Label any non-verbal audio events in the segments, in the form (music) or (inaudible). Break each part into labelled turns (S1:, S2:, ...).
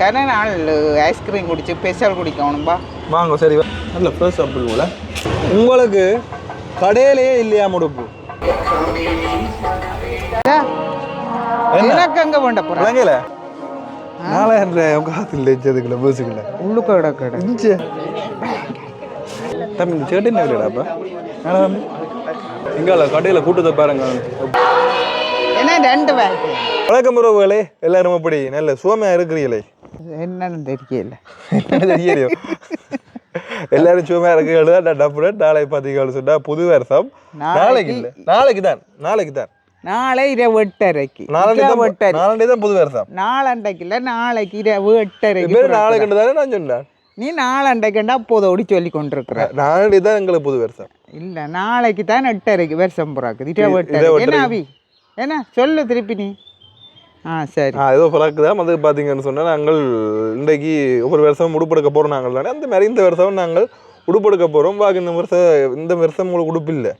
S1: கன நாள் ஐஸ்கிரீம் குடிச்சு ஸ்பெஷல் குடிக்கணும்பா.
S2: வாங்க சரி. நல்ல ஃப்ரெஷ் போல. உங்களுக்கு கடையிலேயே இல்லையா முடுப்பு? என்ன?
S1: எனக்கு அங்க வேண்ட
S2: விளங்கல நாலாயிரம் காசு இல்லை இச்சதுக்குள்ள பேசுக்கல
S1: உள்ளுக்கு கடை கடை.
S2: இஞ்சு. தம்பி இந்த சேட்டு என்ன தம்பி. இங்கால கடையில் கூட்டத்தை பாருங்க.
S1: ஏன்னா ரெண்டு
S2: வணக்கம் உறவுகளே எல்லாரும் அப்படி நல்ல சுவமையா இருக்கிறீங்களே
S1: என்னன்னு தெரியல.
S2: என்ன தெரியும் எல்லாரும் சும்மா இருக்கிறது டப்புட நாளை பார்த்தீங்கன்னு சொன்னா புது வருஷம் நாளைக்கு இல்லை நாளைக்கு தான் நாளைக்கு தான்
S1: நாளை இரவு எட்டரைக்கு
S2: நாளை
S1: எட்டரை
S2: தான் புது வருஷம்
S1: நாளண்டைக்கு இல்லை நாளைக்கு இரவு எட்டரைக்கு
S2: பேர் நாளைக்கு தானே நான் சொன்னேன்
S1: நீ நாளண்டைக்குண்டா அப்போதோடி சொல்லி கொண்டிருக்கிற
S2: நாளை தான் எங்களுக்கு புது வருஷம்
S1: இல்ல நாளைக்கு தான் எட்டரைக்கு வருஷம் பிறக்குது இரவு எட்டரைக்கு என்ன. அவி என்ன சொல்லு திருப்பி நீ சரி.
S2: ஏதோ பிறகு தான் வந்து பார்த்தீங்கன்னு சொன்னால் நாங்கள் இன்றைக்கு ஒவ்வொரு வருஷம் உடுப்பெடுக்க போகிறோம் நாங்கள் தானே. அந்த மாதிரி இந்த வருஷம் நாங்கள் உடுப்பெடுக்க போகிறோம் பாக்கி இந்த வருஷம் இந்த வருஷம் உங்களுக்கு உடுப்பு இல்லை.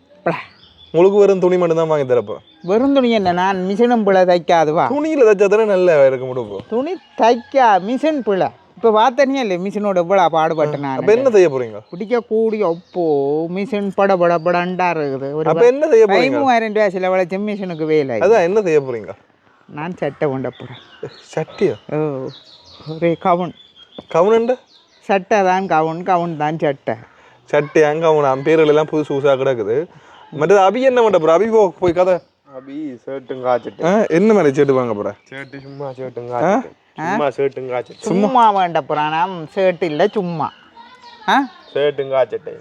S2: உங்களுக்கு வெறும் துணி மட்டும் தான் வாங்கி தரப்போம்
S1: வெறும் துணி என்ன? நான் மிஷினும் பிள்ளை தைக்காதுவா
S2: துணியில் தைச்சா தானே நல்லா இருக்க முடியும்
S1: துணி தைக்கா மிஷின் பிள்ளை. இப்போ பார்த்தனியா இல்லை மிஷினோட இவ்வளோ பாடுபட்டு நான்.
S2: அப்போ என்ன செய்ய போறீங்க?
S1: பிடிக்கக்கூடிய அப்போ மிஷின் பட பட படண்டா இருக்குது. ஒரு
S2: அப்போ என்ன செய்ய போறீங்க?
S1: பதிமூவாயிரம் ரூபாய் செலவழிச்ச மிஷினுக்கு வேலை.
S2: அதான் என்ன செய்ய போறீங்க?
S1: நான் சட்டை கொண்ட போகிறேன்
S2: சட்டியா?
S1: ஓ ஒரே கவுன்.
S2: கவுனண்ட
S1: சட்டை தான் கவுன் கவுன் தான் சட்டை.
S2: சட்டி அங்க அவன் அம்பேர்கள் எல்லாம் புதுசு புதுசாக கிடக்குது. மற்றது அபி என்ன பண்ண போற? அபி போ போய் கதை.
S3: அபி ஷர்ட்டும் காய்ச்சிட்டு.
S2: ஆ, என்ன மாதிரி சேட்டு வாங்க போற?
S3: ஷர்ட்டு சும்மா ஷர்ட்டும் காய்ச்சிட்டு. சும்மா ஷர்ட்டும் காய்ச்சிட்டு.
S1: சும்மா. வேண்ட போகிறான் நான் ஷர்ட் இல்லை சும்மா. ஆ?
S3: ஷர்ட்டும் காய்ச்சிட்டு.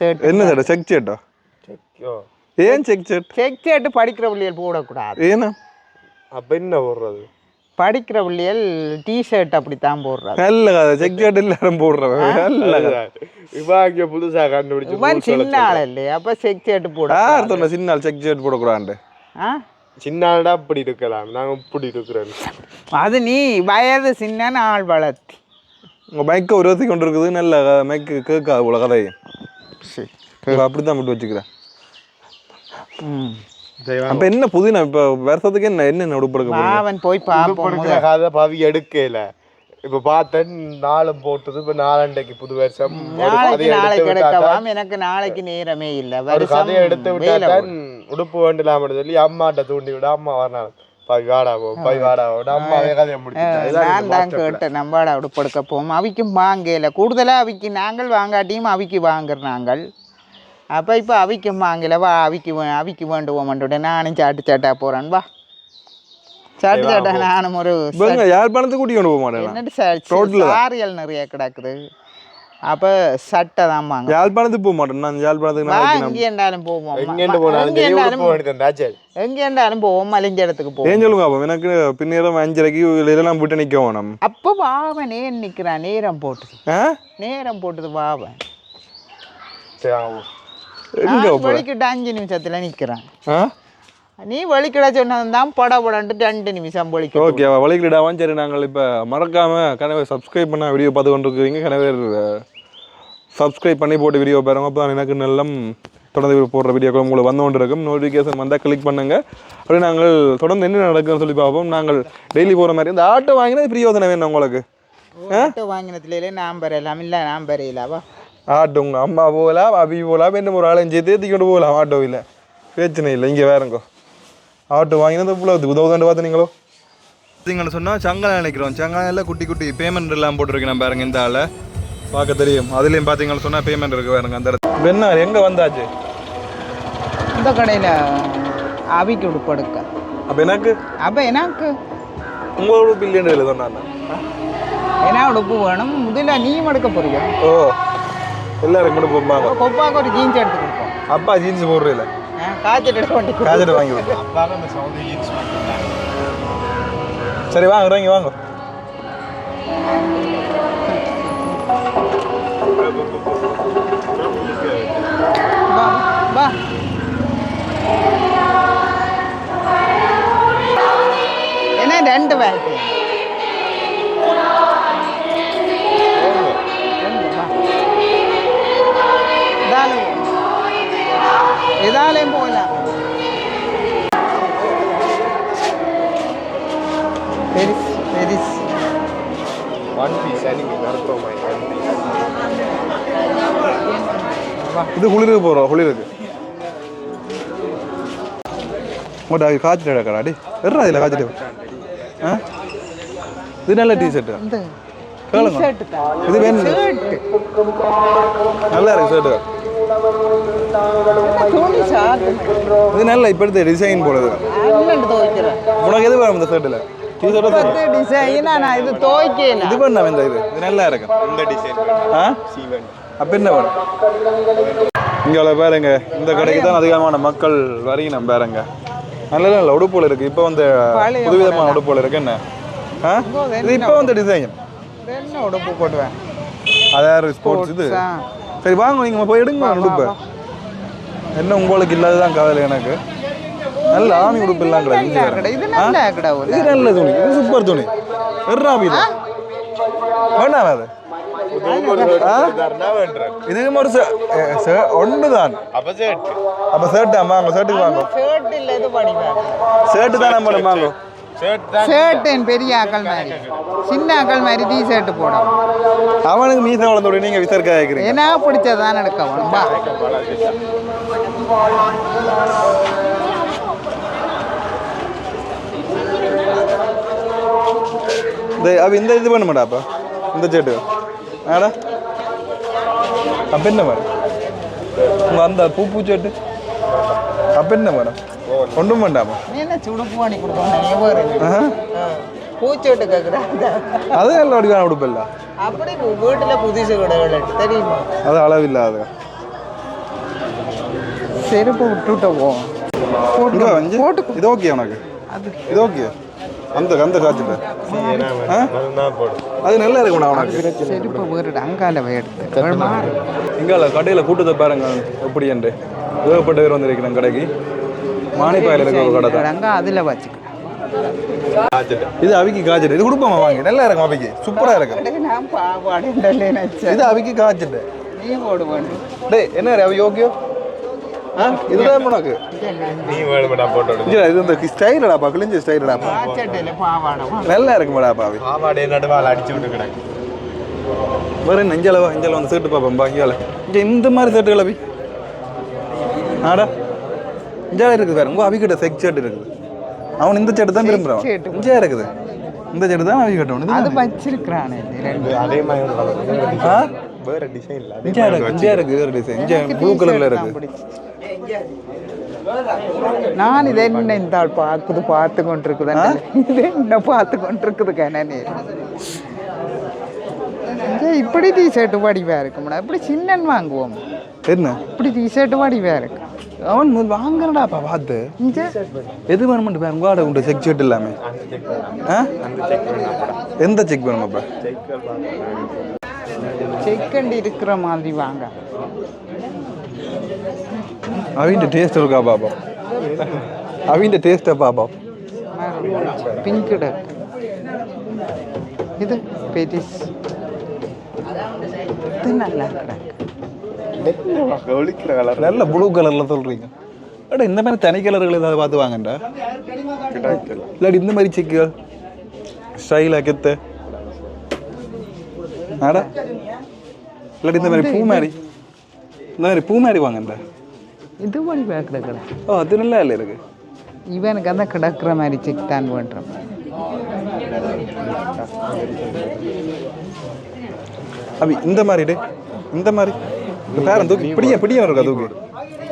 S1: ஷர்ட்
S2: என்ன சேட்டா செக் சேட்டா
S3: செக்கோ
S2: ஏன் செக் சேட்
S1: செக் ஷர்ட் படிக்கிற பிள்ளைகள் போடக்கூடாது.
S2: ஏன்னா?
S3: அப்ப என்ன போடுறது?
S1: படிக்கிற பிள்ளைகள் டிஷர்ட் அப்படித்தான் போடுறாங்க.
S2: நல்ல கதை செக் சேட் எல்லாரும் போடுறவன். நல்ல கதை.
S3: இவன் இங்க புதுசா கண்டுபிடிச்சு
S1: இவன் சின்ன ஆள் இல்லையா? அப்போ செக் ஷர்ட் போட
S2: யார் சொன்ன சின்ன ஆள் செக் சேட் போடக்கூடாது
S1: ஆ?
S3: சின்ன ஆள்டா இப்படி இருக்கலாம். நாங்க இப்படி இருக்கிறோம்.
S1: அது நீ வயது சின்ன ஆள் வளர்த்தி.
S2: உங்க மைக்கை உருவத்தி கொண்டு இருக்குது நல்ல மைக்கு கேட்காது போல கதை. அப்படித்தான் மட்டும் வச்சுக்கிறேன்.
S1: ம்.
S2: அப்ப என்ன புதினா? இப்ப வருஷத்துக்கு என்ன என்ன உடுப்படுக்க போறீங்க?
S1: அவன் போய் பார்ப்போம்
S3: பவி எடுக்கல. இப்ப பார்த்தேன் நாளும் போட்டது இப்ப நாலண்டைக்கு புது வருஷம்.
S1: நாளைக்கு நாளைக்கு எடுக்கலாம். எனக்கு நாளைக்கு நேரமே இல்லை. வருஷம்
S3: எடுத்து விட்டா உடுப்பு வேண்டலாம்னு சொல்லி அம்மாட்ட தூண்டி விட. அம்மா வரணும். பவி வாடா போ பவி வாடா போ அம்மாவே கதையை முடிச்சுட்டா இதான்
S1: நான்
S3: இந்த
S1: தான்
S3: master plan.
S1: கேட்டேன் நம்பாட உடுப்படுக்க போவோம். அவிக்கும் வாங்கல. கூடுதலாக அவிக்கு நாங்கள் வாங்காட்டியும் அவிக்கு வாங்குற நாங்கள். அப்போ இப்போ அவிக்கும் வாங்கல வா அவிக்கு வே- அவிக்கு வேண்டுவோம் நானும் சாட்டு சாட்டா போகிறேன் வா. சாட்டு சாட்டா நானும் ஒரு
S2: இவங்க யாழ்ப்பாணத்துக்கு கூட்டி கொண்டு போக மாட்டேன்
S1: என்னட்டு. சாரியல் நிறைய கிடக்குது. அப்போ சட்டை தான் வாங்க
S2: யாழ்ப்பாணத்துக்கு போக மாட்டேன் நான் யாழ்ப்பாணத்துக்கு
S1: எங்கே இருந்தாலும் போவோம். எங்கே இருந்தாலும் போவோம் மலிஞ்ச இடத்துக்கு போவோம்.
S2: ஏன் சொல்லுங்க அப்போ எனக்கு பின்னேரம் அஞ்சரைக்கு இதெல்லாம் விட்டு நிற்க வேணும்.
S1: அப்போ வாவன் ஏன் நிற்கிறான் நேரம் போட்டுது. நேரம் போட்டுது வாவன்.
S3: சரி
S1: வெளிக்கிட்ட அஞ்சு நிமிஷத்துல நிக்கிறேன்
S2: ஆ
S1: நீ வெளிக்கிட சொன்னதுதான் பட படன்ட்டு ரெண்டு நிமிஷம் வெளிக்கிட்டு
S2: ஓகே வழிகிடாவும் சரி நாங்கள் இப்போ மறக்காம கனவே சப்ஸ்கிரைப் பண்ண வீடியோ பார்த்து கொண்டு இருக்கிறீங்க கனவே சப்ஸ்கிரைப் பண்ணி போட்டு வீடியோ பாருங்க அப்போ எனக்கு நல்லம் தொடர்ந்து போடுற வீடியோக்கள் உங்களுக்கு வந்து கொண்டு இருக்கும் நோட்டிஃபிகேஷன் வந்தால் கிளிக் பண்ணுங்க அப்படியே நாங்கள் தொடர்ந்து என்ன நடக்குதுன்னு சொல்லி பார்ப்போம் நாங்கள் டெய்லி போகிற மாதிரி இந்த ஆட்டோ வாங்கினது பிரியோதனை வேணும் உங்களுக்கு
S1: ஆட்டோ வாங்கினதுல நான் பெறலாம் இல்ல நான் பெறையிலவா
S2: ஆட்டோ உங்கள் அம்மா போகலாம் அபி போகலாம் என்ன ஒரு ஆளையும் சேர்த்து ஏற்றிக்கிட்டு போகலாம். ஆட்டோவில் பிரச்சனை இல்லை. இங்கே வேறுங்கோ ஆட்டோ வாங்கினது இவ்வளோ உதவுதாண்டு பார்த்து நீங்களோ? பார்த்தீங்கன்னு சொன்னால் சங்கலம் நினைக்கிறோம். சங்கலில் குட்டி குட்டி பேமெண்ட் எல்லாம் போட்டிருக்கேன் பாருங்க இந்த ஆளை. பார்க்க தெரியும். அதுலேயும் பார்த்தீங்கன்னு சொன்னால் பேமெண்ட் இருக்கு பாருங்க அந்த இடத்துல. என்ன எங்கே வந்தாச்சு?
S1: இந்த கடையில அவிக்கு உடுப்படுக்க.
S2: அப்போ எனக்கு?
S1: அப்ப எனக்கு.
S2: உங்களோட பில்லியன் இல்லை சொன்னாங்க
S1: என்ன உடுப்பு வேணும். முதல்ல நீ எடுக்க போறியா?
S2: ஓ. எல்லாரும் கூட போப்பாங்க
S1: கொப்பாக்கு ஒரு ஜீன்ஸ் எடுத்து கொடுப்போம்.
S2: அப்பா ஜீன்ஸ் போடுறதில்ல
S1: காய்ச்சல் எடுத்து கொடு.
S2: காஜெட் வாங்கி விட்டு
S3: அப்பாங்க அந்த சவுதி ஜீன்ஸ்
S2: சரி வாங்க வாங்க.
S1: வா வா. என்ன ரெண்டு பேக்கு இதாலையும் போகலாம் பெரிஸ் பெரிஸ்
S3: ஒன் பீஸ் நீங்க கருத்துவமாய் ஒன் பீஸ்
S2: இது குளிருக்கு போகிறோம் குளிருக்கு அது காய்ச்சிட்டு கடாடி வெறா இதில் காய்ச்சிட்டு ஆ இது நல்ல டிஷர்ட்டு கேளுங்க இது வேணும்
S1: ஷர்ட்
S2: நல்லா இருக்கு ஷர்ட்டு இது நல்ல இப்போ எடுத்த டிசைன் போடுது
S1: அண்ணன் துவைக்கிறேன்.
S2: உனக்கு எது வேணும் இந்த
S1: இது
S2: பண்ண இந்த இது. இது நல்லா இருக்கு
S3: இந்த டிசைன்
S2: ஆ?
S3: சீவன்
S2: அப்போ என்ன வேணும்? இங்கே பாருங்க இந்த கடைக்கு தான் அதிகமான மக்கள் வரீங்க பாருங்க. நல்ல நல்ல உடுப்புல இருக்கு. இப்போ வந்து புதுவிதமான உடுப்புல இருக்கு. என்ன? ஆ? இது இப்போ வந்து டிசைன்
S1: என்ன உடுப்பு போடுவேன்
S2: அதாவது ஸ்போர்ட்ஸ் இது. சரி வாங்க நீங்க போய் எடுங்க உடுப்பு. என்ன உங்களுக்கு இல்லாததான் கவலை எனக்கு? நல்ல ஆணி உடுப்பு எல்லாம் கிடையாது.
S1: இது நல்ல
S2: துணி இது சூப்பர் துணி. வெறாபி இது வேண்டாம் அது இதுவும் ஒரு ஒன்று தான்
S3: அப்ப சேட்டு
S2: அப்போ ஷர்ட் வாங்க ஷர்ட்டுக்கு வாங்க.
S1: ஷர்ட் இல்ல இது படிவேன்
S2: ஷர்ட் தான் நம்ம வாங்க.
S3: ஷர்ட்
S1: ஷர்ட் பெரிய ஆக்கள் மாதிரி. சின்ன ஆக்கள் மாதிரி டி ஷர்ட் போடும்.
S2: அவனுக்கு மீச வளர்ந்தோட நீங்க விசாரிக்க
S1: ஏன்னா பிடிச்சதான் எடுக்க வா
S2: இந்த இது பண்ண மாட்டாப்பா இந்த ஷர்ட்டு ஆடா அப்போ என்ன மேடம் அந்த பூ பூ ஷர்ட்டு அப்போ என்ன மேடம் ஒன்றும் வேண்டாமா
S1: என்ன சுடுப்பு வேறு
S2: ஆஹா.
S1: பூச்சோட்டு கேட்குறாங்க
S2: அது நல்ல வடிவான உடுப்பில்ல
S1: அப்படி வீட்டில் புதுசு கடைகள் தெரியுமா
S2: அது அளவில்லாத
S1: செருப்பு விட்டுட்ட போவோம்
S2: இங்க வந்து இது ஓகே உனக்கு? இது ஓகே. அந்த அந்த
S3: போடும்
S2: அது நல்லா இருக்கும்டா உனக்கு.
S1: செருப்பு வேறு அங்கால எடுத்து?
S2: இங்கால கடையில் கூட்டத்தை பாருங்க எப்படி என்று. ஏகப்பட்ட பேர் வந்திருக்கிறேன் கடைக்கு. மானிப்பாயில் இருக்கிற ஒரு கடை
S1: அங்க அதில் வச்சுக்க.
S2: இது அவிக்கு காய்ச்சிட்டு. இது கொடுப்போமா வாங்கி? நல்லா இருக்கும் அவிக்கு. சூப்பராக இருக்கும். இது அவிக்கு காய்ச்சிட்டு.
S1: நீ போடு வேணும்
S2: டேய் என்ன அவி இதுதான் உனக்கு
S3: நீ வேணுமெடா போட்டு விடு.
S2: இங்க இது இந்த ஸ்டைலடாப்பா கிழிஞ்ச ஸ்டைலடாப்பா. நல்லா
S3: பாவாடை நடுவால் அடிச்சு விட்டு கிடக்கு
S2: வேற என்ன இஞ்சளவா இஞ்சல வந்து சேட்டு பார்ப்போம் பாக்கியால இங்கே இந்த மாதிரி சேட்டுகள் அவி ஆடா. இஞ்சால இருக்குது வேற உங்க அவிக்கிட்ட செக் ஷர்ட் இருக்குது. அவன் இந்த சேட்டு தான் விரும்புறான்
S1: shirt.
S2: இஞ்சா இருக்குது. இந்த சேட்டு தான் அவி கட்டணும்
S1: அது வச்சிருக்கிறானே
S3: அதே மாதிரி. வேற டிசைன் இல்ல. அதே
S2: இஞ்சா இருக்கு இருக்கு வேற டிசைன் ப்ளூ கலர்ல இருக்கு.
S1: நான் இது என்ன இந்த ஆள் பார்க்குது பார்த்து கொண்டிருக்குது? இது என்ன பார்த்து கொண்டிருக்குது கண்ணனே? இப்படி டிஷர்ட் வடிவா இருக்கும்டா இப்படி சின்னன் வாங்குவோம்.
S2: என்ன?
S1: இப்படி டிஷர்ட் வடிவா இருக்கு.
S2: அவன் வாங்குறடாப்பா பார்த்து.
S1: இங்க?
S2: எது வேணுமெண்டு பாருங்க உங்களோட உண்டு செக் ஷர்ட் இல்லாம. ஆ? எந்த செக் வேணுமாப்பா
S1: செக்கண்ட் இருக்கிற மாதிரி வாங்க.
S2: அவிண்ட டேஸ்ட் இருக்கா பாப்பா அவிண்ட டேஸ்ட்டை பாப்பா
S1: பிங்க் இது பெரிஸ். இது நல்லா
S3: கலர்
S2: நல்ல ப்ளூ கலர்ல சொல்றீங்க. அட இந்த மாதிரி தனி கலர்கள் ஏதாவது பார்த்து வாங்கண்டா? இல்லாட்டி இந்த மாதிரி செக்குகள்? ஸ்டைலாக கெத்த. ஆடா இல்லாட்டி இந்த மாதிரி பூ மாதிரி இந்த மாதிரி பூ மாதிரி வாங்கண்டா
S1: இது வடிவா கிடக்குடா
S2: ஓ அது நல்லா இல்லை இருக்கு
S1: இவனுக்கு அந்த கிடக்குற மாதிரி செக் தான் பண்ணுறோம்
S2: அபி இந்த மாதிரி டே இந்த மாதிரி பேரன் தூக்கி பிடிய பிடிய இருக்கா தூக்கி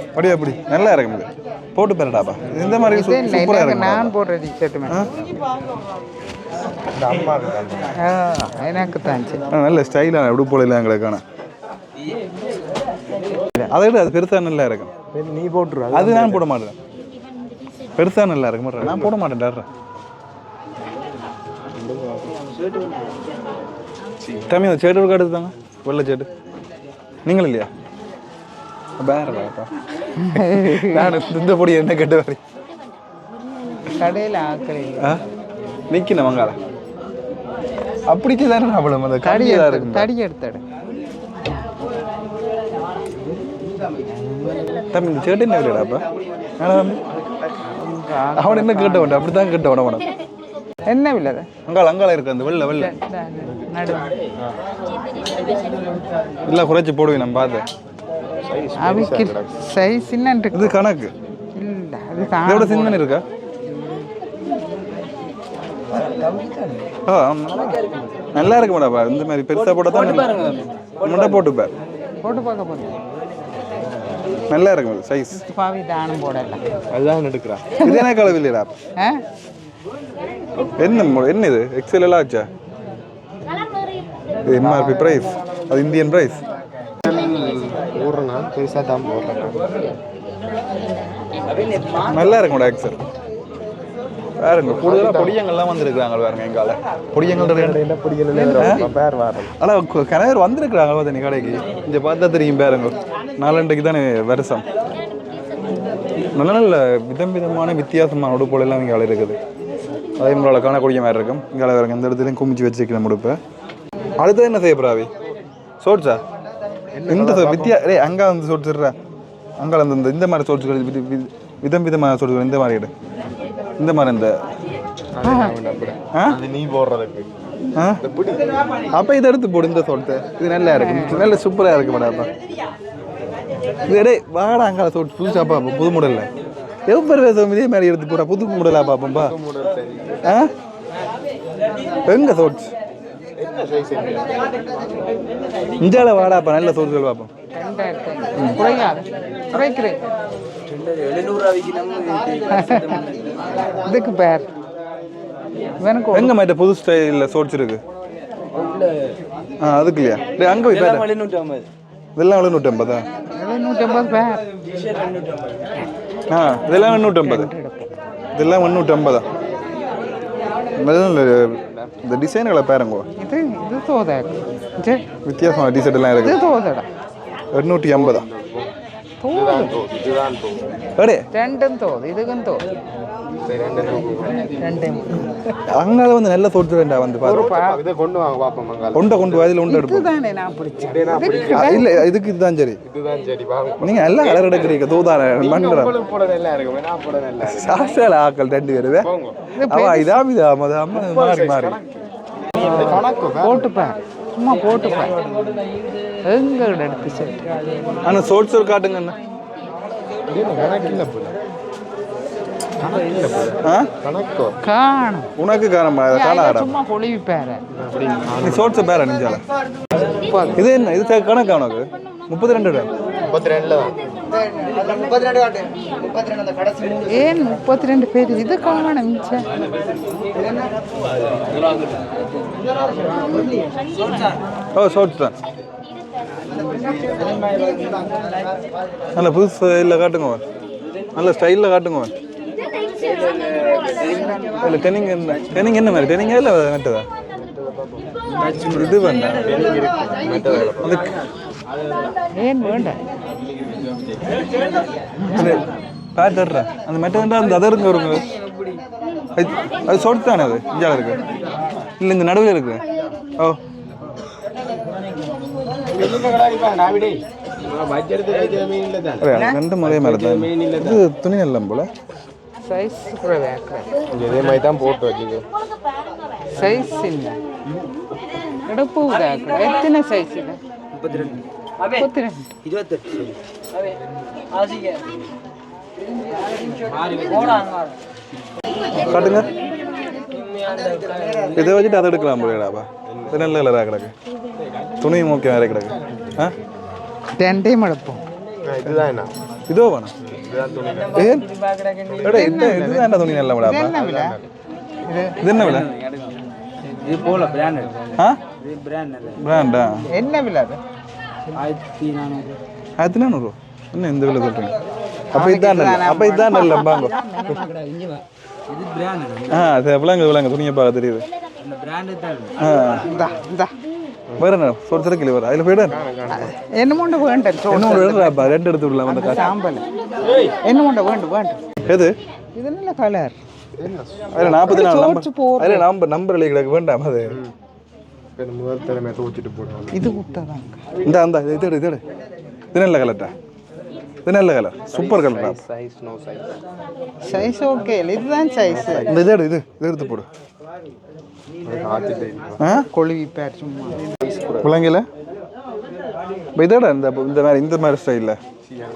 S2: அப்படியே அப்படி நல்லா இருக்கும் இது போட்டு பேரடாப்பா இந்த மாதிரி சூப்பராக இருக்கும்
S1: நான் போடுற டிஷர்ட் எனக்கு தான்
S2: நல்ல ஸ்டைலான உடுப்போல எங்களுக்கான அதை விட அது பெருசா நல்லா இருக்கும்.
S3: நீ போட்டுரு
S2: அது நான் போட மாட்டேன். பெருசா நல்லா இருக்க மாட்டேன் நான் போட மாட்டேன் தம்பி அந்த சேட்டு ஒரு எடுத்தாங்க வெள்ளை சேட்டு நீங்களும் இல்லையா? வேறப்பா (laughs) நான் இந்த பொடி என்ன கட்டு வரி
S1: கடையில் ஆக்கள் இல்லை.
S2: ஆ? நிற்கணும் வங்காள அப்படிக்கு தானே ப்ராப்ளம் அந்த
S1: தடி
S2: இருக்கும்
S1: தடி எடுத்துடு.
S2: தம்பி இந்த சேட்டு என்ன விளையாடாப்பா தம்பி. அவன் என்ன கேட்ட வேண்டாம் அப்படி தான் கேட்ட வேண்டாம்
S1: என்ன விலை அது?
S2: அங்கால அங்கால இருக்கு அந்த வெள்ளை வெள்ளை இல்லை குறைச்சி போடுவேன் நான் பார்த்தேன்
S1: அவிக்கு சைஸ் சின்ன இருக்கு.
S2: இது கணக்கு.
S1: இல்லை அது
S2: இதை விட
S1: தான்
S2: சிந்தனை இருக்கா? நல்லா இருக்கு மேடப்பா இந்த மாதிரி பெருசா போட்டா தான் முட்டை போட்டுப்பார்
S1: போட்டு பார்க்க போதும்
S2: நல்லா இருக்கும் சைஸ்.
S1: பாவி தானம் போடல
S3: அதுதான் எடுக்கிறான்.
S2: இது என்ன கலவு இல்லையா
S1: ஆ?
S2: என்ன என்ன இது? எக்ஸல் எல்லாம் ஆச்சா எம்ஆர்பி பிரைஸ் அது இந்தியன் பிரைஸ்
S3: பெருசாக தான் போடுறேன்
S2: நல்லா இருக்கும் மேடம் எக்ஸல் பாருங்க கூடுதலாக பொடியங்கள்லாம் வந்திருக்கிறாங்க பாருங்க எங்கால பொடியங்கள்
S3: பிடிக்கல பேர் வரேன்
S2: ஆனால் கணவர் வந்திருக்கிறாங்க பார்த்தா கடைக்கு. இங்கே பார்த்தா தெரியும் பாருங்க. நாலண்டைக்கு தானே வருஷம். நல்ல நல்ல விதம் விதமான வித்தியாசமான உடுப்புகள் எல்லாம் இங்கே இருக்குது. அதே முறையில் காணக்கூடிய மாதிரி இருக்கும். இங்கே பாருங்க இந்த இடத்துலையும் குமிச்சு வச்சுக்கிறேன் உடுப்பை. அடுத்து என்ன செய்ய போறாவி சோட்ஸா இந்த வித்தியா டேய் அங்கே வந்து சோட்ஸுடுறா அங்கே அந்த இந்த- மாதிரி வித- விதம் விதமான சோட்ஸுகள் இந்த மாதிரி எடு. இந்த மாதிரி இந்த
S3: நீ போடுறதுக்கு.
S2: அப்ப இதை எடுத்து போடு இந்த சோட்டு இது நல்லா இருக்கு. நல்ல சூப்பரா இருக்கு மேடம் இது டேய் வாடா அங்கால சோட்டு புதுசா பாப்போம் புது மாடல்ல எவ்வளவு வேஷம் இதே மாதிரி எடுத்து போடா புது மாடலா பாப்போம்பா. ஆ? எங்க சோட்ஸ் இஞ்சால வாடாப்பா நல்ல
S1: குறையாது குறைக்கிறேன் இதுக்கு பேர். ஒரு
S2: எங்க மாட்ட புது ஸ்டைல்ல சோட்ஸ் இருக்கு? ஆ அதுக்கு இல்லையா? டேய் அங்க போய் பாரு. இதெல்லாம் எழுநூற்றி ஐம்பதா?
S1: எழுநூற்றி ஐம்பது பேர்.
S2: ஆ இதெல்லாம் எண்ணூற்றி ஐம்பது. இதெல்லாம் எண்ணூற்றி ஐம்பதா? இந்த டிசைன்களை பாருங்க.
S1: இது இது சரி
S2: வித்தியாசமான டிஷர்ட் எல்லாம்
S1: இது தோதடா.
S2: எண்ணூற்றி ஐம்பதா?
S1: தோது. ரெண்டும் தோது இதுக்கும் தோது.
S2: அங்கால வந்து நல்ல தோற்று வேண்டா வந்து பாரு.
S3: கொண்டு வாங்க பாப்போம் மங்கால
S2: கொண்ட கொண்டு வா, இதுல உண்டை எடுப்போம். இல்ல இதுக்கு இதுதான் சரி.
S3: இதுதான் சரி வாங்க
S2: நீங்க எல்லாம் கலர் எடுக்கிறீங்க தூதான மண்டலம்
S3: உங்களுக்கு போட நல்லா இருக்கும் நான் போட நல்லா இருக்கும்.
S2: சாஸ்திரால ஆக்கள் ரெண்டு பேருவே
S3: போங்க.
S2: அவ இதா இதா மத அம்மா மாறி மாறி.
S1: போட்டுப்பேன். சும்மா போட்டுப்பேன். எங்க எடுத்து சரி
S2: ஆனா சோட்ஸ் காட்டுங்க அண்ணா.
S3: கணக்கு இல்லை போல கணக்கு இல்லை போல
S2: ஆ
S3: கணக்கோ
S1: காணும்
S2: உனக்கு காணமா? காணாடா
S1: சும்மா பொழிவிப்பாரு.
S2: நீ சோட்ஸ் பேர நெஞ்சால? இது என்ன? இது கணக்கா உனக்கு? முப்பத்தி ரெண்டு ரூபா.
S3: முப்பத்தி ரெண்டுல
S1: ஏன் முப்பத்தி ரெண்டு பேர்? இது காணும்
S2: ஓ ஷார்ட்ஸ் தான். நல்ல புதுசு இல்லை காட்டுங்க நல்ல ஸ்டைலில் காட்டுங்க இல்லை என்ன? டெனிங் என்ன மாதிரி? டெனிங்கா இல்லை நட்டதா? இது வேண்டாம். அது
S1: ஏன் வேண்டாம்?
S2: பேட்டர்றா அந்த மெட்டா அந்த வருங்க அது அது ஷார்ட் தானே அது? இஞ்சால இருக்கு. இல்லை இந்த நடுவில் இருக்கு. ஓ. ரெண்டு மலைய மேலே தான் இது துணி நல்லம் போல.
S1: சைஸ் கூட வேக்கிறேன்
S3: இதே மாதிரி தான் போட்டு வச்சுக்கோ
S1: சைஸ் இல்லை. எடுப்பு வேக்கிறேன் எத்தனை சைஸ் இது? முப்பத்தி ரெண்டு முப்பத்தி ரெண்டு
S2: காட்டுங்க. இதை வச்சுட்டு அதை எடுக்கலாம் போலடாப்பா இது நல்ல கலராக கிடக்கு. துணியும் ஓகே வேற கிடக்கு. ஆ?
S1: ரெண்டையும் எடுப்போம்.
S3: இதுதான் என்ன
S2: இதோ வேணாம். என்ன துணி நல்ல
S1: விலை? இது?
S2: என்ன
S4: இது போல பிராண்ட்
S2: ஆ?
S4: இது பிராண்ட் இல்லை.
S2: பிராண்டா
S1: என்ன விலை அது?
S4: ஆயிரத்தி நானூறு.
S2: ஆயிரத்தி நானூறு? என்ன இந்த விலை சொல்கிறீங்க அப்போ இதுதான் நல்ல அப்போ இதுதான் நல்ல பாங்க.
S4: இங்கே வா. இது பிராண்ட்
S2: ஆ அது விளங்கு விளங்கு துணியை பார்க்க தெரியுது.
S4: இந்த பிராண்டு தான்.
S2: ஆ
S1: இந்தா இந்தா
S2: வேற. என்ன ஒரு சிறக்கிளி வர அதில் போய்டு
S1: என்னமோண்டு வேண்டாம்
S2: என்ன ஒரு எழுதுறாப்பா ரெண்டு எடுத்து விடலாம் அந்த காசு.
S1: சாம்பல். என்னமோண்ட வேண்டும் வேண்டும்
S2: எது?
S1: இது நல்ல கலர்
S2: அதில் நாற்பத்தி நாலு
S1: சோர்ஸ்
S2: நம்பர்.
S1: போடுற.
S2: அதில் நம்பர் நம்பர் எழுதி கிடக்கு வேண்டாம் அது.
S3: இப்போ முதல் திறமை தூச்சிட்டு போடுவாங்க
S1: இது கொழுவி பேர் சும்மா
S2: இப்போ இதோட இந்த இந்த மாதிரி இந்த மாதிரி ஸ்டைலில்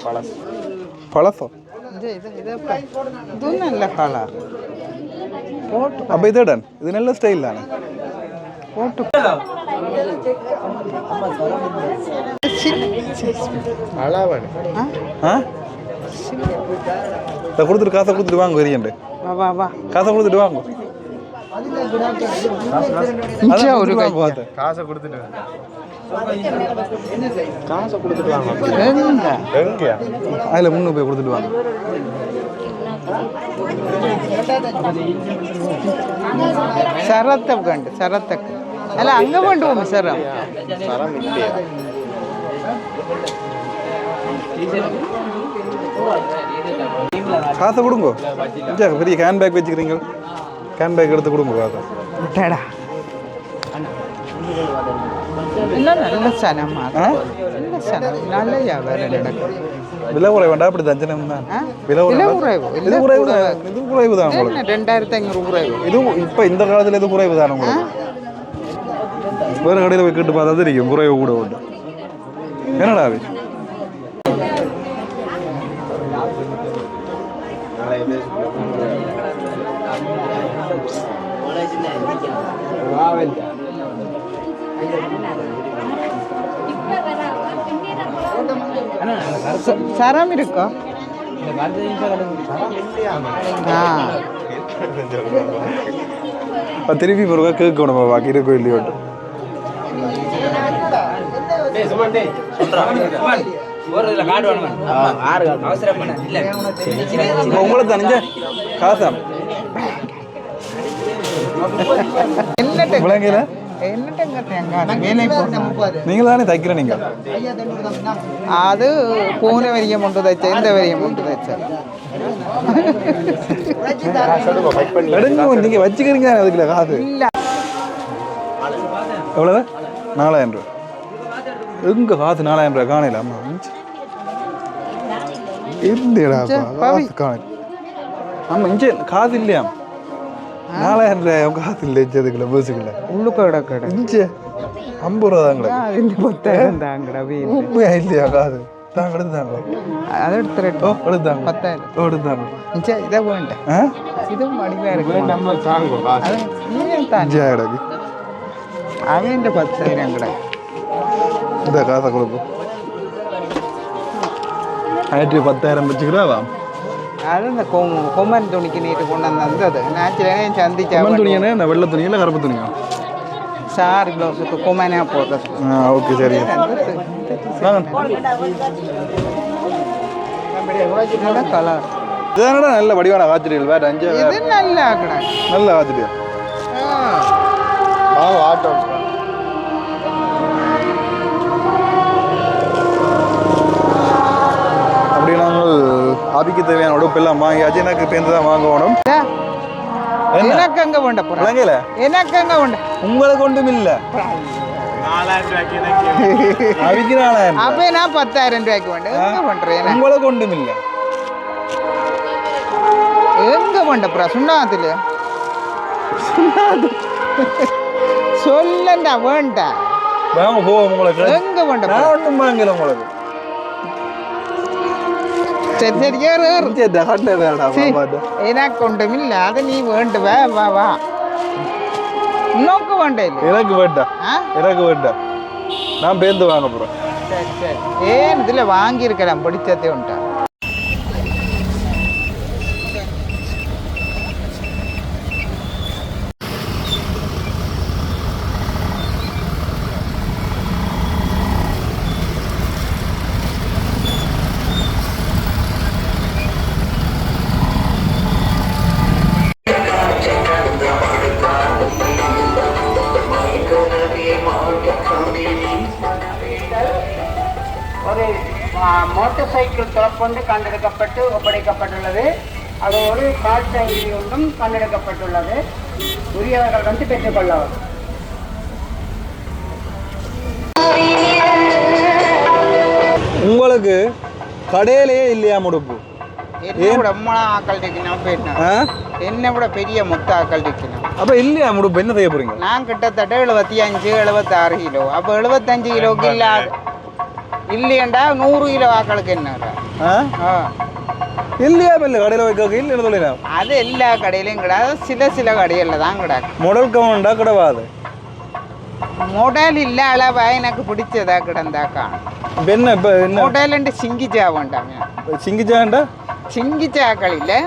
S3: பழசு?
S2: பழசம்
S1: இது நல்ல கலர் போட்டு
S2: அப்போ இது நல்ல ஸ்டைல் தானே
S1: போட்டு
S2: கொடுத்துட்டு காசை கொடுத்துட்டு வாங்க வெறியண்டு.
S1: வா வா வா.
S2: காசை கொடுத்துட்டு வாங்க. அதில் முன்னு போய் கொடுத்துட்டு வாங்க.
S1: சரத்தை கண்டு சரத்தை அல்ல அங்க கொண்டு போங்க
S3: சரம். சரம் இல்லையா?
S2: காசை பெரிய ஹேண்ட்பேக் வச்சுக்கிறீங்க. ஹேண்ட்பேக் எடுத்து கொடுங்க
S1: பார்த்து விட்டாடா. நல்ல
S2: சனமா
S1: நல்ல சனம். நல்ல வியாபாரம் நடக்கும்.
S2: விலை குறைவு வேண்டாம் அப்படி தஞ்சனம் தான். விலை குறைவு இது குறைவு இது குறைவு தான் உங்களுக்கு.
S1: ரெண்டாயிரத்தி ஐநூறு குறைவு.
S2: இதுவும் இப்போ இந்த காலத்தில் இது குறைவு தான் உங்களுக்கு. என்னடா
S1: ச- சரம் இருக்கோ?
S2: திருப்பி பிறகு கேட்கணும் பாக்கி இருக்கோ இல்லையோட்டு இப்போ உங்களை தனிஞ்ச
S1: விலங்கையில்
S2: நீங்க தானே தைக்கிற நீங்க.
S1: அது பூனை வரியம் கொண்டு தைச்ச இந்த வரியம் கொண்டு
S2: தைச்ச? நீங்க வச்சுக்கிறீங்க அதுக்குல காசு? எவ்வளவு? நாலாயிரம் ரூபா எங்க காசு நாலாயிரம் ரூபா காணையில் ஆமா இருந்தேடா காசு காண. இல்லையா? நாலாயிரம் ரூபாய் காத்துல வச்சதுக்குள்ள பஸ்ஸுக்குள்ள
S1: உள்ளுக்கு கிடக்கடை
S2: இஞ்சு. ரூபா தாங்களா
S1: இந்த பத்தாயிரம் தாங்கடா
S2: உண்மையா இல்லையா காது? தாங்க எடுத்தாங்களா
S1: எடுத்து
S2: ரேட் ஓ
S1: பத்தாயிரம்.
S2: ஓ எடுத்தாங்க
S1: இஞ்சா இதை வேண்டாம்
S2: இதுவும்
S1: மடிவாக இருக்கு.
S3: நம்ம
S1: பத்தாயிரம் கடை.
S2: இந்த காசை கொடுப்போம். ஆயிரத்தி பத்தாயிரம் வச்சுக்கிறாவா?
S1: அது இந்த கொம் கொம்மன் துணிக்கு நீட்டு கொண்டு
S2: வந்தது நேச்சுரலாக என் சந்திச்சா கொம்மன் இந்த வெள்ளை துணியில் கருப்பு துணியா
S1: சாரி ப்ளவுஸுக்கு கொம்மனாக
S2: போடுறது ஓகே சரி கலர் நல்ல வடிவான காத்திரியல் வேற அஞ்சு
S1: இது
S2: நல்ல ஆக்கடா
S3: நல்ல காத்திரியல்
S2: ஆ ஆட்டம் அபிக்கு தேவையான உடுப்பெல்லாம் வாங்கியாச்சு எனக்கு சேர்ந்து தான் வாங்கணும்
S1: எனக்கு அங்க வேண்ட
S2: விளங்கல
S1: எனக்கு அங்க வேண்ட
S2: உங்களுக்கு ஒன்றும் இல்ல அபிக்கு நாலாயிரம்
S1: அப்ப நான் பத்தாயிரம் ரூபாய்க்கு வேண்ட எங்க பண்றேன்
S2: உங்களுக்கு ஒன்றும் இல்ல
S1: எங்க வேண்டப்பா சுண்ணாத்துல சொல்லண்டா வேண்டாம்
S2: வாங்க போவோம் உங்களுக்கு
S1: எங்க
S2: வேண்டாம் ஒன்றும் வாங்கல உங்களுக்கு
S1: சரி சரி ஏறு ஏறு எனக்கு ஒன்றுமில்ல அது நீ வேண்டுவ வா வா நோக்கு இல்லை
S2: எனக்கு வேண்டாம் எனக்கு வேண்டாம் நான் பேருந்து வாங்க போகிறேன்
S1: சரி சரி ஏன் இதுல பிடிச்சதே உண்டா
S5: மோட்டார் சைக்கிள் துறப்பொண்டு கண்டெடுக்கப்பட்டு ஒப்படைக்கப்பட்டுள்ளது. அதோடு கால் சைக்கிள் ஒன்றும் கண்டெடுக்கப்பட்டுள்ளது. உரியவர்கள் வந்து பெற்றுக்கொள்ளவும்
S2: உங்களுக்கு கடையிலேயே இல்லையா முடுப்பு?
S1: என்ன விட பெரிய மொத்த ஆக்கள் இருக்கணும்
S2: அப்போ இல்லையா முடுப்பு? என்ன செய்ய போறீங்க?
S1: நான் கிட்டத்தட்ட எழுபத்தி அஞ்சு எழுபத்தாறு கிலோ. அப்போ எழுபத்தஞ்சு கிலோக்கு இல்லாத இல்லையண்டா நூறு கிலோ ஆக்களுக்கு என்ன
S2: இல்லையா இல்லை கடையில் வைக்க இல்லைன்னு சொல்லினா?
S1: அது எல்லா கடையிலையும் கிடையாது சில சில கடைகளில் தான் கிடக்கு
S2: முடல் கவுண்டா கிடவாது
S1: மொடல் இல்ல அளவா எனக்கு பிடிச்சதா கிடந்தாக்கா.
S2: என்ன இப்போ என்ன?
S1: மொடல் சிங்கிச்சா வேண்டாங்க
S2: சிங்கிச்சாண்டா
S1: சிங்கிச்சாக்கள் இல்லை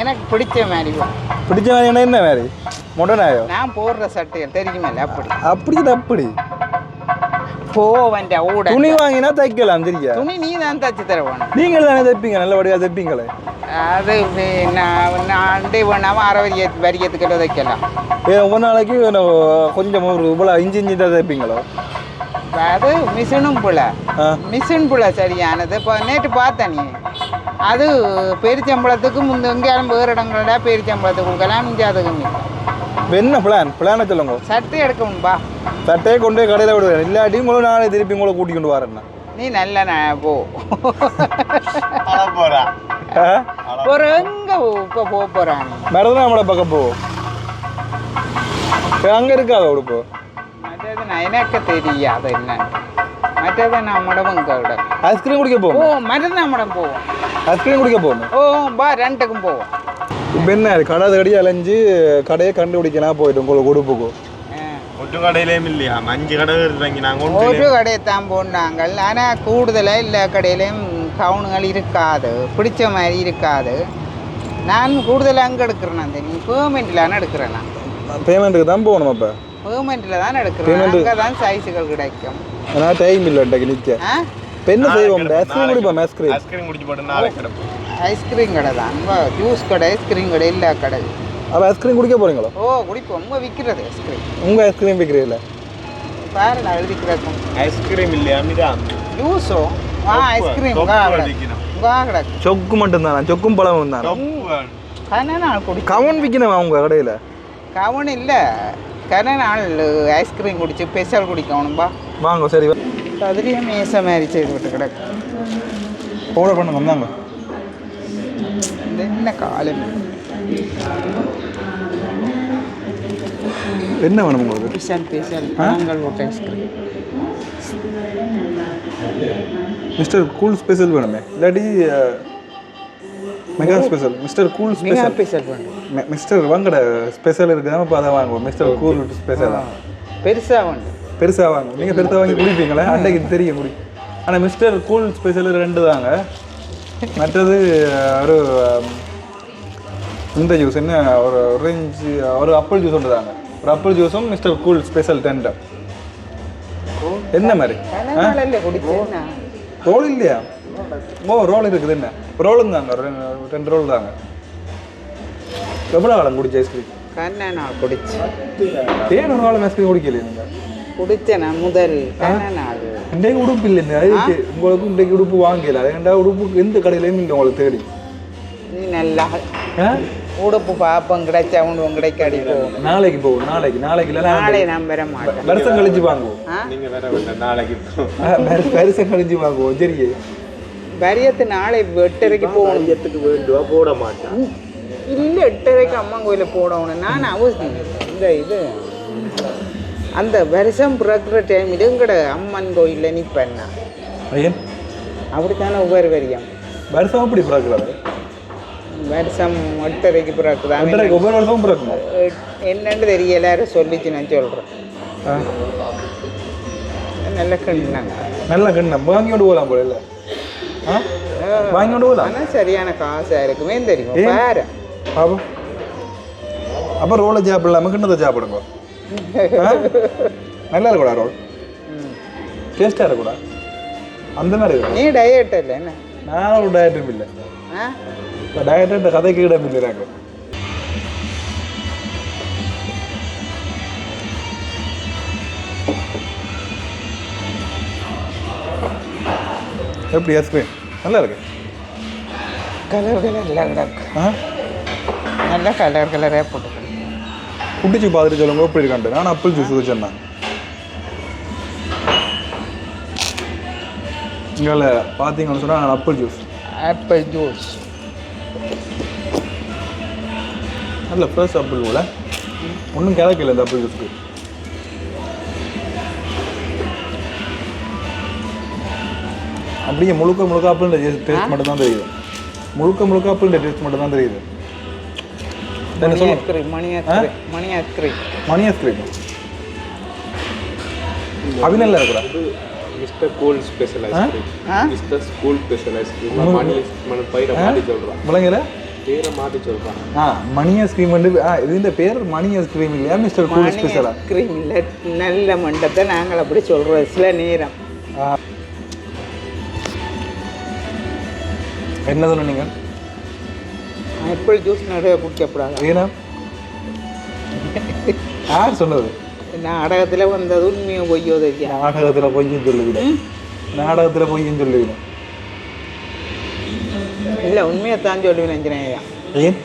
S1: எனக்கு பிடிச்ச மாதிரி.
S2: பிடிச்ச மாதிரி என்ன மாதிரி? முடனாயோ
S1: நான் போடுற சட்டைகள் தெரியுமில்ல அப்படி.
S2: அப்படி அப்படி.
S1: போவன் ஊட
S2: துணி வாங்கினா தைக்கலாம் தெரியா
S1: துணி நீ தான் தச்சு தர வேணும்
S2: நீங்கள் தானே தைப்பீங்க நல்லபடியாக தைப்பீங்களே?
S1: அது நான் நான் அண்டை வேணாம அரை வரிய வரியத்துக்கிட்ட தைக்கலாம்.
S2: ஏ ஒரு நாளைக்கு கொஞ்சம் ஒரு இவ்வளோ இஞ்சி இஞ்சி தான் தைப்பீங்களோ?
S1: அது மிஷினும் புல. மிஷின் புல சரியானது. இப்போ நேற்று பார்த்த நீ. அது பெருச்சம்பளத்துக்கு முந்த எங்கேயாலும் வேறு இடங்கள பெருச்சம்பளத்துக்கு கொடுக்கலாம் இஞ்சாதுக்கு
S2: இப்போ என்ன பிளான் பிளானை சொல்லுங்க.
S1: சட்டை எடுக்கணும்பா
S2: சட்டையை கொண்டு போய் கடையில் விடுவேன். இல்லாட்டி உங்களும் நாளை திருப்பி உங்களை கூட்டி கொண்டு வரேன்னா
S1: நீ நல்ல நான் போ.
S3: போறா
S1: ஒரு எங்க இப்போ போக போகிறாங்க
S2: மறந்து நம்மளை பக்கம் போவோம் அங்கே இருக்காத உடுப்பு
S1: மற்றது நான் எனக்கு தெரியாது என்னன்னு மற்றது நம்மடவும் கிட.
S2: ஐஸ்கிரீம் குடிக்க
S1: ஓ
S2: போவோம்
S1: மருந்து நம்மடம் போவோம்
S2: ஐஸ்கிரீம் குடிக்க போகணும்
S1: ஓ பா ரெண்டுக்கும் போவோம்.
S2: இப்போ என்ன கடை தேடி அலைஞ்சு கடையை கண்டுபிடிக்கலாம் போயிட்டு உங்களுக்கு உடுப்புக்கு.
S1: ஆ.
S3: ஒட்டு கடையிலேயும் இல்லையா? அஞ்சு கடை இருப்பாங்க நாங்க
S1: ஒரு கடையை தான் போனாங்க ஆனால் கூடுதலாக எல்லா கடையிலையும் கவுனுகள் இருக்காது. பிடிச்ச மாதிரி இருக்காது. நான் கூடுதலாக அங்கே எடுக்கிறேன் அந்த நீ பேமெண்ட்டில் எடுக்கிறேன் நான்.
S2: பேமெண்ட்டுக்கு தான் போகணும் அப்போ?
S1: பேமெண்ட்டில் தான் எடுக்கிறேன். அங்கே தான் சைஸுகள் கிடைக்கும்.
S2: ஏன்னா டைம் இல்லை
S1: ஆ?
S2: இப்போ என்ன செய்வோம் ஐஸ்கிரீம் குடிப்போம் ஐஸ்கிரீம்
S3: ஐஸ்கிரீம் குடிச்சு போட்டு நாளைக்கு கிடப்போம்.
S1: ஐஸ்கிரீம் கடை தான் ஜூஸ் கடை ஐஸ்கிரீம் கடை எல்லா கடை.
S2: அப்போ ஐஸ்கிரீம் குடிக்க போகிறீங்களோ
S1: ஓ குடிப்போம். உங்க விற்கிறது ஐஸ்கிரீம்.
S2: உங்கள் ஐஸ்கிரீம் விற்கிறீங்களா
S1: பாரு நான் எழுதிக்கிறேன்
S3: ஐஸ்கிரீம் இல்லையா அப்படிதான்
S1: ஜூஸோ? ஆ ஐஸ்கிரீம்.
S2: சொக்கு மட்டும்தானா? சொக்கும் பழமும் தானா? கவன் விற்கணுமா உங்கள் கடையில்?
S1: கவன் இல்லை. கன நாள் ஐஸ்கிரீம் குடிச்சு ஸ்பெஷல் குடிக்கணும்பா.
S2: வாங்க சரி.
S1: அதுலேயே மேச மாதிரி செய்து விட்டு கிடக்கு.
S2: ஆர்டர் பண்ணுங்க வந்தாங்க.
S1: என்ன காலம்
S2: என்ன வேணும் உங்களுக்கு
S1: ஸ்பெஷல் ஸ்பெஷல் பழங்கள் போட்ட ஐஸ்கிரீம்
S2: மிஸ்டர் கூல் ஸ்பெஷல் வேணுமே இல்லாட்டி mega special mister cool special
S1: special பண்ணுறோம்
S2: மிஸ்டர் வாங்கட ஸ்பெஷல் இருக்குதாம இப்போ அதை வாங்குவோம் மிஸ்டர் கூல் ஸ்பெஷல்
S1: பெருசாக உண்டு
S2: பெருசாக வாங்க நீங்கள் பெருசாக வாங்கி குடிப்பீங்களே அன்றைக்கு தெரியும் குடி ஆனால் மிஸ்டர் கூல் ஸ்பெஷல் ரெண்டு தாங்க மற்றது ஒரு இந்த ஜூஸ் என்ன ஒரு ஆரஞ்சு ஒரு அப்பிள் ஜூஸ் ஒன்று தாங்க ஒரு அப்பிள் ஜூஸும் மிஸ்டர் கூல் ஸ்பெஷல் டென்டர் என்ன மாதிரி? ரோல் இல்லையா? ஓ ரோல் இருக்குது என்ன? ரோலும் தாங்க ரெண்டு- ரோல் தாங்க. எவ்வளோ காலம் குடிச்ச ஐஸ்கிரீம் ஏன் ஒரு காலம் ஐஸ்கிரீம் குடிக்கலையே நீங்கள்
S1: நான் முதல்? நாள்.
S2: இன்றைக்கு உடுப்பு இல்லைங்க. அதுக்கு உங்களுக்கு இன்றைக்கு உடுப்பு வாங்கல. அதுக்கண்டா உடுப்பு எந்த கடையிலையும் இல்லை உங்களுக்கு தேடி.
S1: நீ நல்லா? உடுப்பு பார்ப்போம் கிடைச்சா உண்டு கிடைக்காடி
S2: நாளைக்கு போவோம் நாளைக்கு. நாளைக்கு இல்லை
S1: நாளை நான் பெற மாட்டேன்.
S2: வருஷம் கழிச்சு வாங்குவோம்.
S1: ஆ?
S3: நீங்க வேற வேண்டாம் நாளைக்கு
S2: வரு- வருஷம் கழிச்சு வாங்குவோம். சரி
S1: வரியத்து நாளை எட்டரைக்கு போகணும்.
S3: மையத்துக்கு வேண்டுவா போட மாட்டான்
S1: இல்லை எட்டரைக்கு அம்மன் கோயிலில் போடணும். நான் அவசியம் இந்த இது. அந்த வருஷம் பிறக்கிற டைம் இதுங்கட அம்மன் கோயிலில் நிற்பேன் நான்
S2: ஐயன்?
S1: அப்படித்தானே ஒவ்வொரு வரியம்.
S2: வருஷம் அப்படி பிறக்கிறாரு?
S1: வருஷம் எட்டரைக்கு பிறக்குதான்
S2: அன்றைக்கு ஒவ்வொரு வருஷமும் பிறக்குமா?
S1: என்னன்னு தெரியல எல்லாரும் சொல்லிச்சு நான் சொல்கிறேன். நல்ல கண்ணாங்க.
S2: நல்ல கண்ணம் வாங்கி கொண்டு போகலாம் போல இல்லை? வாங்கி கொண்டு போகலாம்
S1: ஆனால் சரியான காசாக இருக்குமே தெரியும்.
S2: ஏன்?
S1: பாரு.
S2: பாப்போம். அப்போ ரோலை சாப்பிடலாமா கிண்ணத்தை சாப்பிடுங்க? நல்லா இருக்கக்கூடா ரோல். டேஸ்ட்டாக இருக்கக்கூடா அந்த மாதிரி இருக்கும்
S1: நீ டயட் இல்லை என்ன?
S2: நான் ஒரு டயட்டும் இல்லை. இப்போ டயட்டு இந்த கதைக்கு இடம் இல்லைறாங்க எப்படி ஐஸ்கிரீம் நல்லா இருக்கு?
S1: கலர் கலரில் கிடக்கு
S2: ஆ?
S1: நல்ல கலர் கலரே போட்டு
S2: குட்டிச்சு பார்த்துட்டு சொல்லுங்க எப்படி இருக்கான்ட்டு. நான் அப்பிள் ஜூஸ் வச்சிருந்தேன் இங்கே பார்த்தீங்கன்னு சொன்னால் அப்பிள் ஜூஸ்
S1: ஆப்பிள் ஜூஸ்
S2: நல்ல ஃப்ரெஷ் ஆப்பிள் போல. ஒன்றும் கிடக்கல இந்த ஆப்பிள் ஜூஸ்க்கு அப்படியே முழுக்க முழுக்க ஆப்பிள் டேஸ்ட் மட்டும் தான் தெரியுது. முழுக்க முழுக்க ஆப்பிள் டேஸ்ட் மட்டும் தான் தெரியுது. என்ன
S1: மணி
S2: சொல்லுங்க
S1: ice cream Mani ice cream Mani ice cream
S2: Mani ice cream அபிநல்ல இருக்கிறா?
S3: Mister cool special ice cream
S1: ஆ?
S3: Mister school special ice cream Mani Mani பயிரை மாற்றி சொல்கிறான்
S2: விளங்கல
S3: பேரை மாற்றி சொல்கிறான்
S2: ஆ மணி ஐஸ்கிரீம் வந்து ஆ இதுஇந்த பேர் மணி ஐஸ்கிரீம் இல்லையா மிஸ்டர் கூல்
S1: மணி
S2: ஸ்பெஷலா?
S1: ஐஸ்கிரீம் இல்லை நல்ல மண்டத்தை நாங்கள் அப்படி சொல்கிறோம் சில நேரம்.
S2: என்ன சொன்ன நீங்கள்
S1: ஆப்பிள் ஜூஸ் நிறைய குடிக்கப்படாது?
S2: ஏன்னா? யார் சொன்னது?
S1: நாடகத்தில் வந்தது உண்மையோ பொய்யோ தெரியாது
S2: நாடகத்தில் பொய்யும் சொல்லுவீங்க நாடகத்தில் பொய்யும் சொல்லுவீங்க
S1: இல்லை உண்மையை தான் சொல்லுவேன் நினைக்கிறேன்
S2: ஏன்?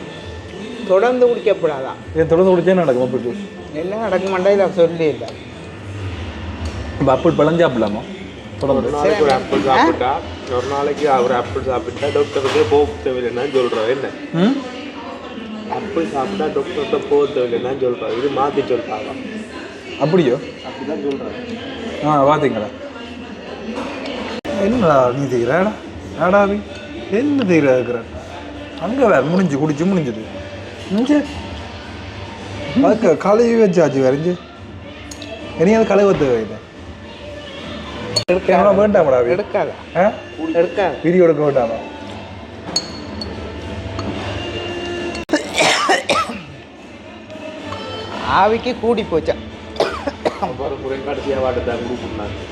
S1: தொடர்ந்து குடிக்கப்படாதான்
S2: ஏன் தொடர்ந்து குடிச்சா நடக்கும் அப்படி? ஜூஸ்
S1: எல்லாம் நடக்க மாட்டா இல்லை சொல்லி இல்லை.
S2: இப்போ அப்படி பழஞ்சாப்பிடலாமா? தொடர்ந்து.
S3: நாளைக்கு ஒரு ஆப்பிள் சாப்பிட்டா ஒரு நாளைக்கு ஒரு ஆப்பிள் சாப்பிட்டா டாக்டருக்கு போக தேவையில்லைன்னா சொல்கிறோம் என்ன? ஆப்பிள் சாப்பிட்டா டாக்டர்கிட்ட போக தேவையில்லைன்னா சொல்கிறோம் இது மாற்றி சொல்கிறாங்க
S2: அப்படியோ?
S3: அப்படிதான் சொல்கிறாங்க
S2: ஆ பார்த்தீங்களா என்னடா நீ தீராடா ஆடாவி என்ன தீரா இருக்கிற அங்கே வேற முடிஞ்சு குடிச்சு முடிஞ்சது. முடிஞ்சு அதுக்கு கழுவி வச்சாச்சு வரைஞ்சு இனியாவது கழுவ தேவையில்லை.
S1: எடுக்காத.
S2: வேண்டாமடா.
S1: எடுக்காத. எடுக்காத.
S2: வீடியோ எடுக்க வேண்டாமா?
S1: ஆவிக்கு கூடி போச்சா.
S3: அப்புறம் கடைசியாக வாட்டு தான் கொடுக்குறாங்க